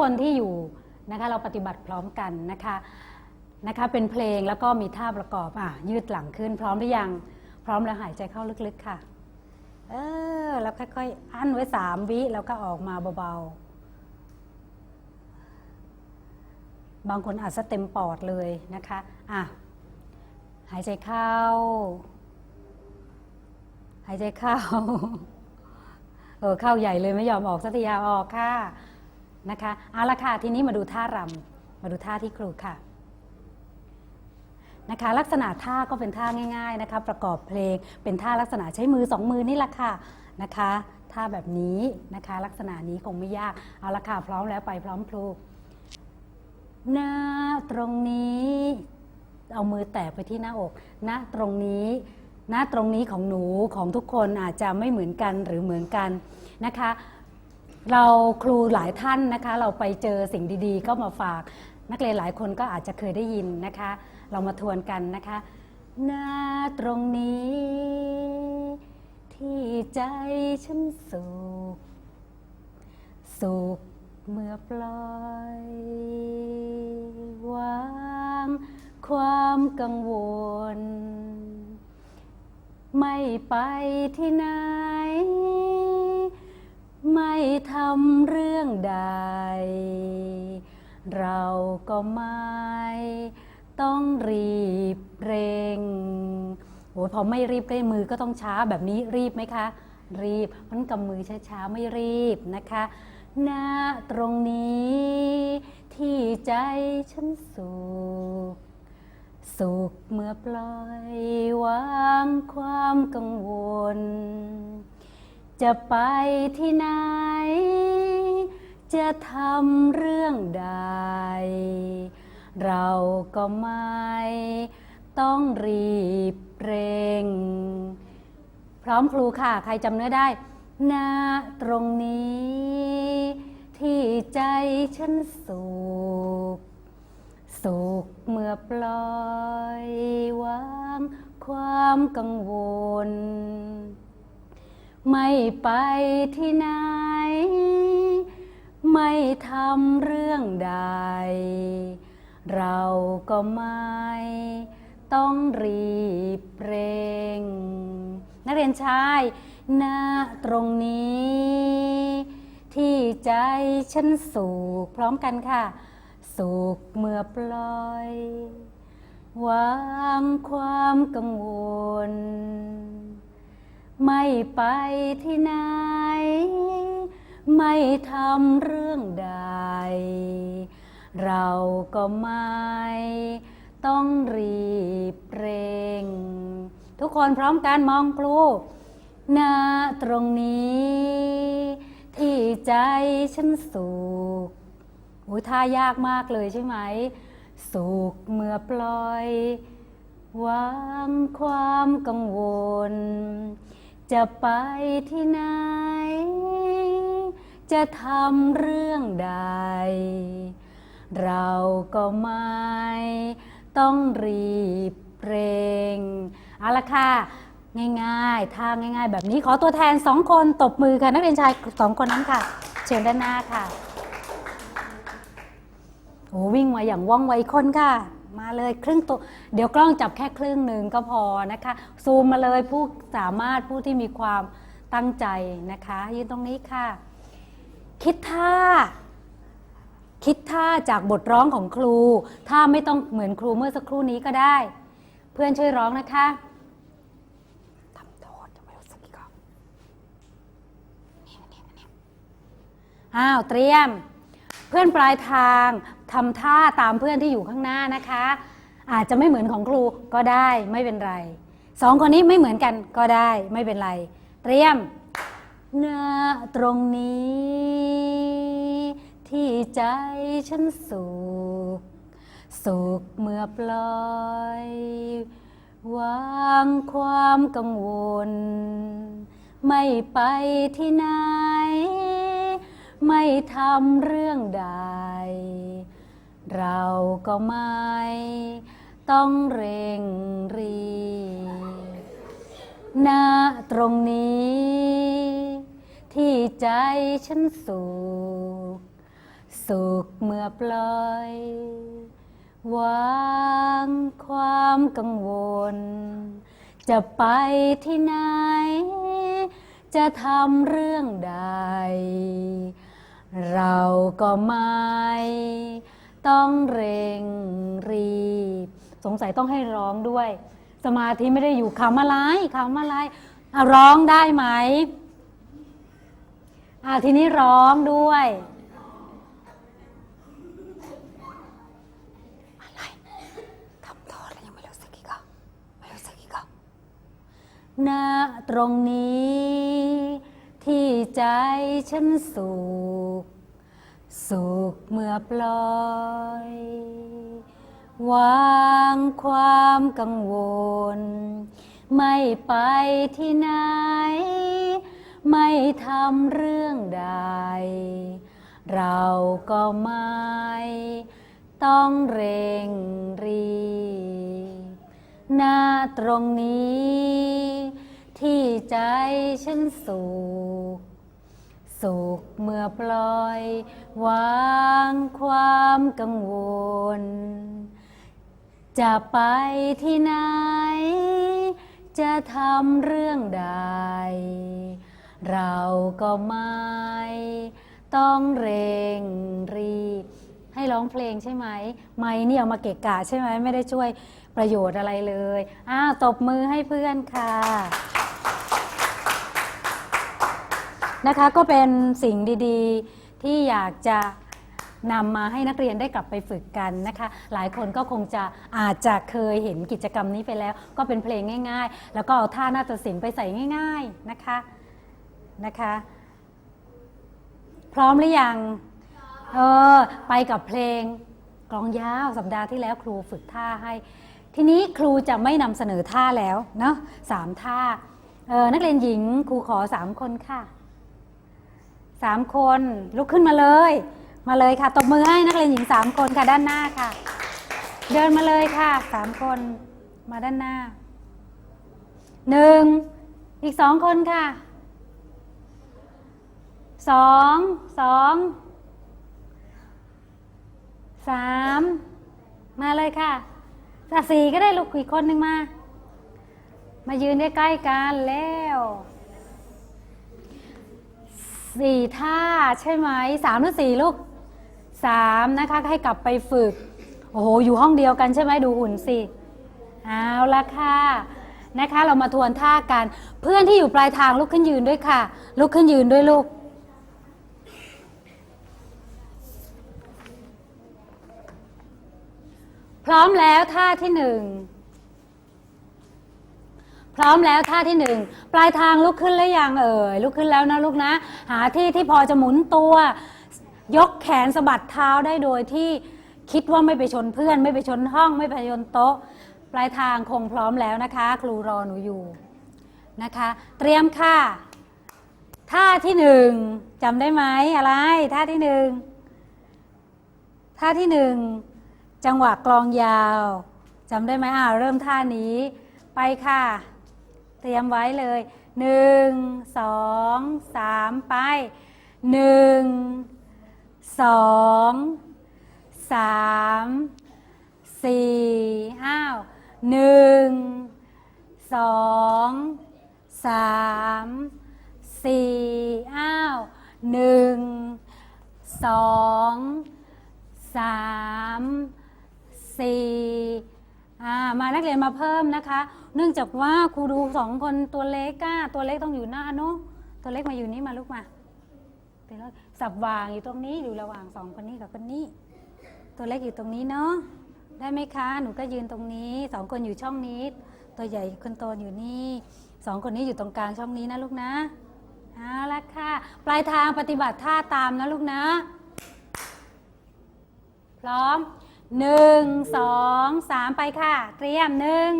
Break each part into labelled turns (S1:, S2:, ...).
S1: คนที่อยู่นะคะเราปฏิบัติพร้อมกันนะคะนะคะเป็นเพลงแล้วก็มีท่าประกอบอะยืดหลังขึ้นพร้อมหรือยัง พร้อมแล้วหายใจเข้าลึกๆค่ะเออแล้วค่อยๆอั้นไว้สามวิแล้วก็ออกมาเบาๆ บางคนอาจจะเต็มปอดเลยนะคะอะหายใจเข้า หายใจเข้าเออเข้าใหญ่เลยไม่ยอมออกสักทียาออกค่ะ นะคะเอาละค่ะทีนี้มาดูท่ารำมาดูท่าที่ครูค่ะนะคะ ลักษณะท่าก็เป็นท่าง่าย ๆนะคะ ประกอบเพลงเป็นท่าลักษณะใช้มือสองมือนี่แหละค่ะนะคะท่าแบบนี้นะคะลักษณะนี้คงไม่ยากเอาละค่ะพร้อมแล้วไปพร้อมครูหน้าตรงนี้ เอามือแตะไปที่หน้าอกณตรงนี้ณตรงนี้ของหนูของทุกคนอาจจะไม่เหมือนกันหรือเหมือนกันนะคะ เราครูหลายท่านนะคะ เราไปเจอสิ่งดีๆ ก็มาฝาก นักเรียนหลายคนก็อาจจะเคยได้ยินนะคะ เรามาทวนกันนะคะหน้าตรงนี้ ที่ใจฉันสุขสุขเมื่อปล่อยวางความกังวล ไม่ไปที่ไหนำเรื่องใด เราก็ไม่ต้องรีบเร่งโอ้ยพอไม่รีบใกล้มือก็ต้องช้าแบบนี้รีบไหมคะ รีบมันกำมือช้าๆไม่รีบนะคะหน้าตรงนี้ ที่ใจฉันสุขสุขเมื่อปล่อยวางความกังวล จะไปที่ไหน จะทำเรื่องใด เราก็ไม่ต้องรีบเร่ง พร้อมครูค่ะ ใครจำเนื้อได้หน้าตรงนี้ ที่ใจฉันสุข สุขเมื่อปล่อยวางความกังวล ไม่ไปที่ไหน ไม่ทำเรื่องใด เราก็ไม่ต้องรีบเร่ง นักเรียนชายหน้าตรงนี้ ที่ใจฉันสุขพร้อมกันค่ะ สุขเมื่อปล่อยวางความกังวล ไม่ไปที่ไหน ไม่ทำเรื่องใด เราก็ไม่ต้องรีบเร่ง ทุกคนพร้อมกันมองครูหน้าตรงนี้ ที่ใจฉันสุขโอ้ยท่ายากมากเลยใช่ไหม สุขเมื่อปล่อยวางความกังวล จะไปที่ไหน จะทำเรื่องใด เราก็ไม่ต้องรีบเร่งเอาละค่ะ ง่ายๆท่าง่าย ๆ แบบนี้ขอตัวแทนสองคนตบมือค่ะ นักเรียนชายสองคนนั้นค่ะ เชิญด้านหน้าค่ะโอ้วิ่งมาอย่างว่องไวคนค่ะ มาเลยครึ่งตัว เดี๋ยวกล้องจับแค่ครึ่งหนึ่งก็พอนะคะ ซูมมาเลยผู้สามารถผู้ที่มีความตั้งใจนะคะ ยืนตรงนี้ค่ะ คิดท่า คิดท่าจากบทร้องของครู ถ้าไม่ต้องเหมือนครูเมื่อสักครู่นี้ก็ได้ เพื่อนช่วยร้องนะคะทำโทษจะไม่รู้สึกอีกอ้าว เตรียม เพื่อนปลายทางทำท่าตามเพื่อนที่อยู่ข้างหน้านะคะ อาจจะไม่เหมือนของครูก็ได้ไม่เป็นไรสองคนนี้ไม่เหมือนกันก็ได้ไม่เป็นไร เตรียมหน้าตรงนี้ ที่ใจฉันสุขสุขเมื่อปล่อยวางความกังวล ไม่ไปที่ไหน ไม่ทำเรื่องใด เราก็ไม่ ต้องเร่งรีบณตรงนี้ ที่ใจฉันสุขสสุขเมื่อปล่อยวางความกังวล จะไปที่ไหน จะทำเรื่องใด เราก็ไม่ต้องเร่งรีบ สงสัยต้องให้ร้องด้วย สมาธิไม่ได้อยู่คำอะไรคำอะไรอะร้องได้ไหมอะทีนี้ร้องด้วยทำต่อแล้วยังไม่รู้สึกอีกอะไม่รู้สึกอีกอะณตรงนี้ ที่ใจฉันสุข สุขเมื่อปล่อย วางความกังวล ไม่ไปที่ไหน ไม่ทำเรื่องใด เราก็ไม่ ต้องเร่งรีบหน้าตรงนี้ ที่ใจฉันสุขสุขเมื่อปล่อย วางความกังวล จะไปที่ไหน จะทำเรื่องใด เราก็ไม่ต้องเร่งรีบให้ร้องเพลงใช่ไหม ไม่นี่เอามาเกะกะใช่ไหม ไม่ได้ช่วยประโยชน์อะไรเลย อ้าว ตบมือให้เพื่อนค่ะ นะคะก็เป็นสิ่งดีๆที่อยากจะนำมาให้นักเรียนได้กลับไปฝึกกันนะคะ หลายคนก็คงจะอาจจะเคยเห็นกิจกรรมนี้ไปแล้ว ก็เป็นเพลงง่าย ๆ แล้วก็เอาท่าหน้าฏศิลป์ไปใส่ง่าย ๆนะคะนะคะ พร้อมหรือยังเออไปกับเพลงกลองยาวสัปดาห์ที่แล้วครูฝึกท่าให้ ทีนี้ครูจะไม่นำเสนอท่าแล้วเนาะสามท่าออนักเรียนหญิงครูขอสามคนค่ะ สามคนลุกขึ้นมาเลย มาเลยค่ะตบมือให้นักเรียนหญิงสามคนค่ะด้านหน้าค่ะ เดินมาเลยค่ะสามคนมาด้านหน้าหนึ่งอีกสองคนค่ะสองสองสามมาเลยค่ะสสี่ก็ได้ลูกอีกคนหนึ่งมา มายืนใกล้ๆกันแล้ว สี่ท่าใช่ไหมสามหรือสี่ลูกสามนะคะให้กลับไปฝึก โอ้โห อยู่ห้องเดียวกันใช่ไหมดูหุ่นสิ เอาละค่ะนะคะ เรามาทวนท่ากัน เพื่อนที่อยู่ปลายทางลุกขึ้นยืนด้วยค่ะ ลุกขึ้นยืนด้วยลูกพร้อมแล้วท่าที่หนึ่ง พร้อมแล้วท่าที่หนึ่งปลายทางลุกขึ้นแล้วยังเอ่ยลุกขึ้นแล้วนะลูกนะ หาที่ที่พอจะหมุนตัว ยกแขนสะบัดเท้าได้โดยที่คิดว่าไม่ไปชนเพื่อน ไม่ไปชนห้องไม่ไปชนโต๊ะ ปลายทางคงพร้อมแล้วนะคะ ครูรอหนูอยู่นะคะ เตรียมค่ะท่าที่หนึ่งจำได้ไหมอะไรท่าที่หนึ่งท่าที่หนึ่งจังหวะกลองยาวจำได้ไหมอ่าเริ่มท่านี้ไปค่ะ เตรียมไว้เลยหนึ่งสองสามไปหนึ่งสองสามสี่อ้าวหนึ่งสองสามสี่อ้าวหนึ่งส อ่ามานักเรียนมาเพิ่มนะคะ เนื่องจากว่าครูดูสองคนตัวเล็กอะตัวเล็กต้องอยู่หน้าเนอะตัวเล็กมาอยู่นี่มาลูกมาแล้วสับวางอยู่ตรงนี้อยู่ระหว่างสองคนนี้กับคนนี้ ตัวเล็กอยู่ตรงนี้เนาะได้ไหมคะ หนูก็ยืนตรงนี้สองคนอยู่ช่องนี้ ตัวใหญ่คนโตอยู่นี่สองคนนี้อยู่ตรงกลางช่องนี้นะลูกนะเอาละค่ะ ปลายทางปฏิบัติท่าตามนะลูกนะ พร้อม หนึ่งสองสามไปค่ะ เตรียมหนึ่ง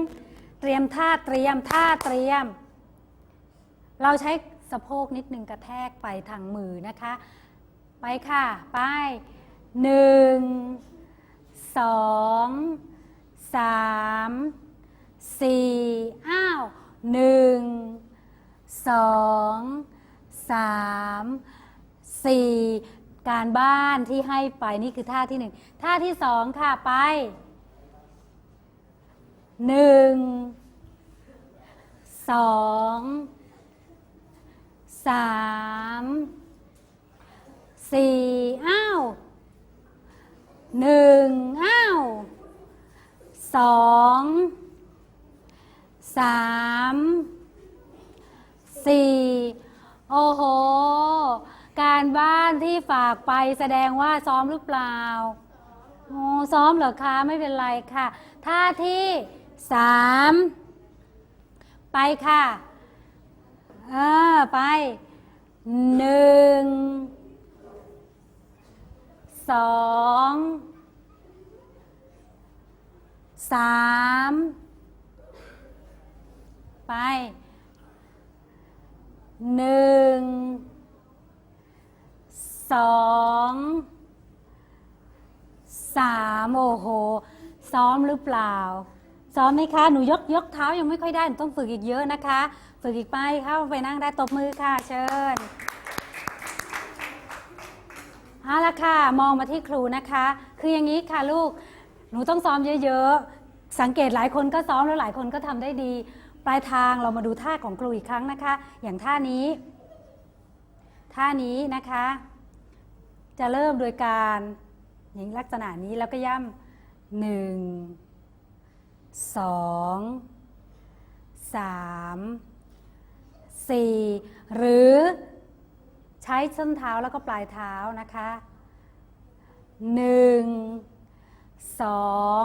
S1: เตรียมท่าเตรียมท่าเตรียม เราใช้สะโพกนิดหนึ่งกระแทกไปทางมือนะคะ ไปค่ะ ไปหนึ่งสองสามสี่อ้าวหนึ่งสองสามสี่ การบ้านที่ให้ไปนี่คือท่าที่หนึ่งท่าที่สองค่ะไปหนึ่งสองสามสี่อ้าวหนึ่งอ้าวสองสามสี่โอ้โห การบ้านที่ฝากไปแสดงว่าซ้อมหรือเปล่าโอ้ซ้อมเหรอคะไม่เป็นไรค่ะ ท่าที่สามไปค่ะเออไปหนึ่งสองสามไปหนึ่ง สองสามโอ้โห ซ้อมหรือเปล่า ซ้อมไหมคะ หนูยกยกเท้ายังไม่ค่อยได้ หนูต้องฝึกอีกเยอะนะคะ ฝึกอีกไปเข้าไปนั่งได้ตบมือค่ะ เชิญเอาละค่ะ มองมาที่ครูนะคะ คืออย่างนี้ค่ะลูก หนูต้องซ้อมเยอะๆ สังเกตหลายคนก็ซ้อมแล้วหลายคนก็ทำได้ดี ปลายทางเรามาดูท่าของครูอีกครั้งนะคะ อย่างท่านี้ ท่านี้นะคะ จะเริ่มโดยการอย่างลักษณะนี้แล้วก็ย่ำหนึ่งสองสามสี่หรือใช้ส้นเท้าแล้วก็ปลายเท้านะคะหนึ่งสอง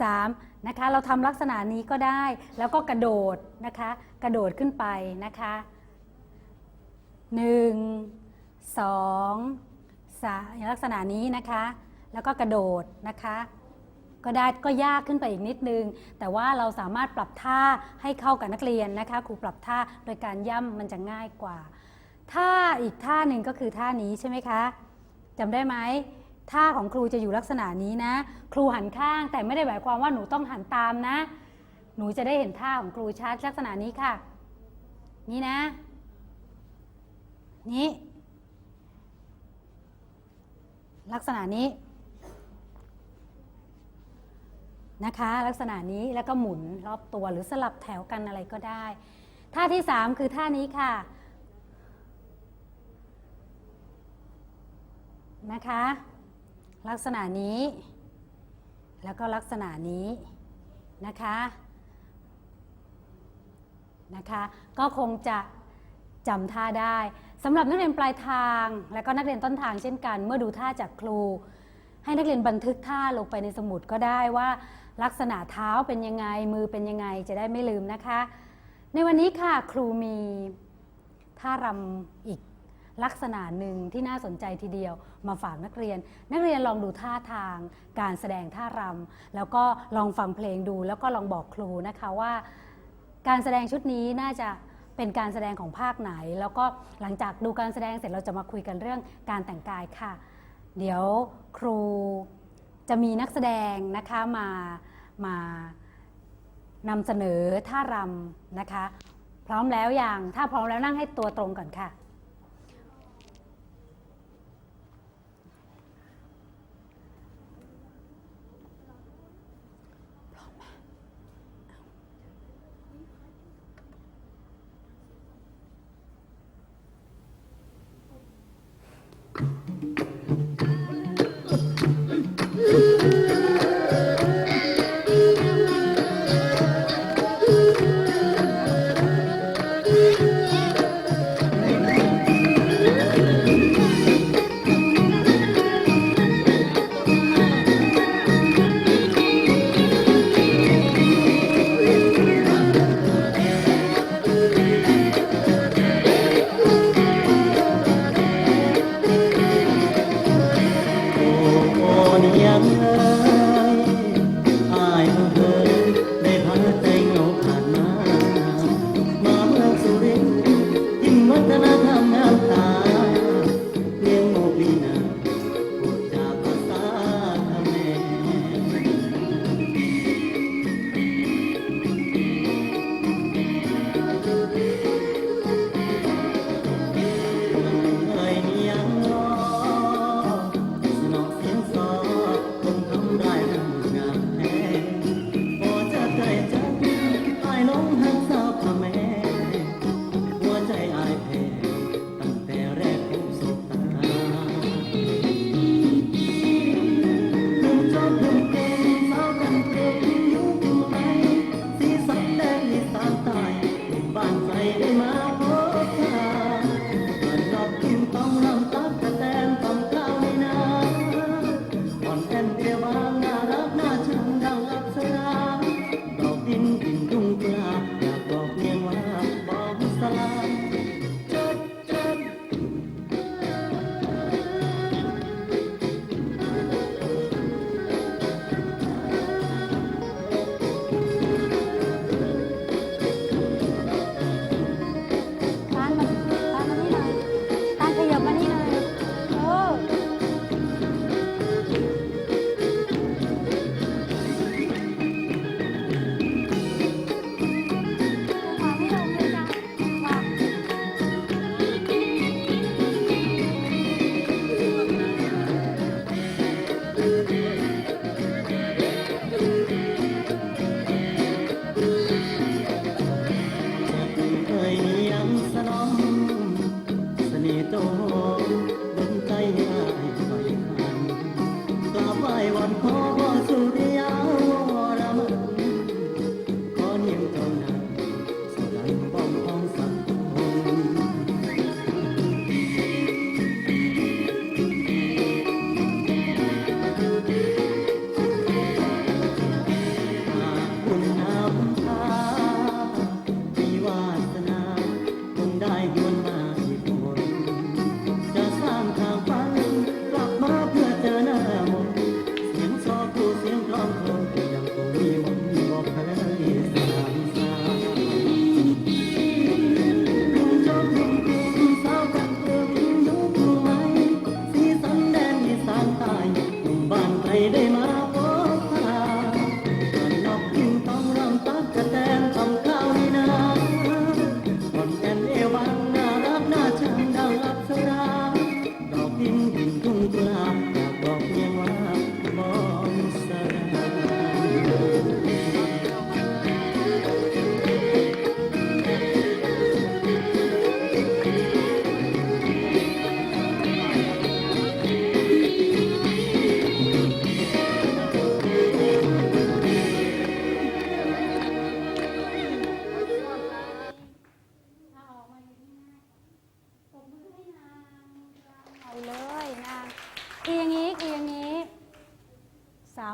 S1: สามนะคะ เราทำลักษณะนี้ก็ได้ แล้วก็กระโดดนะคะ กระโดดขึ้นไปนะคะหนึ่งสอง ลักษณะนี้นะคะ แล้วก็กระโดดนะคะ ก็ได้ก็ยากขึ้นไปอีกนิดนึง แต่ว่าเราสามารถปรับท่าให้เข้ากับนักเรียนนะคะ ครูปรับท่าโดยการย่ำมันจะง่ายกว่า ท่าอีกท่าหนึ่งก็คือท่านี้ใช่ไหมคะจำได้ไหมท่าของครูจะอยู่ลักษณะนี้นะ ครูหันข้างแต่ไม่ได้หมายความว่าหนูต้องหันตามนะ หนูจะได้เห็นท่าของครูชัดลักษณะนี้ค่ะ นี่นะ นี่ ลักษณะนี้นะคะ ลักษณะนี้แล้วก็หมุนรอบตัวหรือสลับแถวกันอะไรก็ได้ ท่าที่ 3 คือท่านี้ค่ะนะคะ ลักษณะนี้ แล้วก็ลักษณะนี้นะคะนะคะ ก็คงจะจำท่าได้ สำหรับนักเรียนปลายทาง และก็นักเรียนต้นทางเช่นกัน เมื่อดูท่าจากครู ให้นักเรียนบันทึกท่าลงไปในสมุดก็ได้ว่า ลักษณะเท้าเป็นยังไงมือเป็นยังไงจะได้ไม่ลืมนะคะ ในวันนี้ค่ะครูมีท่ารำอีกลักษณะหนึ่งที่น่าสนใจทีเดียวมาฝากนักเรียน นักเรียนลองดูท่าทาง การแสดงท่ารำแล้วก็ลองฟังเพลงดู แล้วก็ลองบอกครูนะคะว่า การแสดงชุดนี้น่าจะ เป็นการแสดงของภาคไหน แล้วก็หลังจากดูการแสดงเสร็จเราจะมาคุยกันเรื่องการแต่งกายค่ะ เดี๋ยวครูจะมีนักแสดงนะคะมามานำเสนอท่ารำนะคะ พร้อมแล้วอย่างถ้าพร้อมแล้วนั่งให้ตัวตรงก่อนค่ะ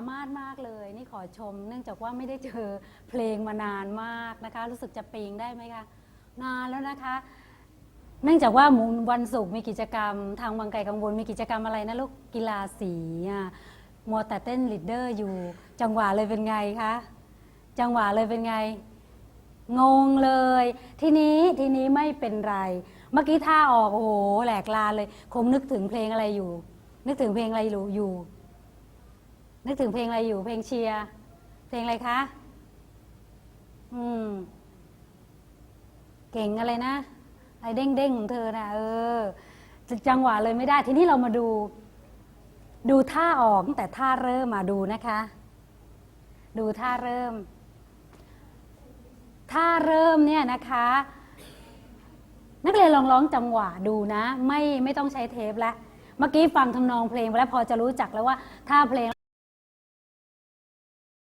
S1: ามารถมากเลย นี่ขอชม เนื่องจากว่าไม่ได้เจอเพลงมานานมากนะคะ รู้สึกจะปีงได้ไหมคะนานแล้วนะคะ เนื่องจากว่ามูวันศุกร์มีกิจกรรม ทางบางไก่กังวลมีกิจกรรมอะไรนะลูกกีฬาสีอะมัวแต่เต้นลีดเดอร์อยู่ จังหวะเลยเป็นไงคะจังหวะเลยเป็นไง งงเลย ทีนี้ทีนี้ไม่เป็นไร เมื่อกี้ท่าออกโอ้โหแหลกลานเลย คงนึกถึงเพลงอะไรอยู่ นึกถึงเพลงอะไรอยู่อยู่ นึกถึงเพลงอะไรอยู่ เพลงเชียร์เพลงอะไรคะ อืม เก่งอะไรนะไอเด้งเด้งของเธอนะเออจังหวะเลยไม่ได้ ทีนี้เรามาดู ดูท่าออกตั้งแต่ท่าเริ่มมาดูนะคะ ดูท่าเริ่ม ท่าเริ่มเนี่ยนะคะ นักเรียนลองร้องจังหวะดูนะ ไม่ไม่ต้องใช้เทปแล้วเมื่อกี้ฟังทำนองเพลงไปแล้วพอจะรู้จักแล้วว่าท่าเพลง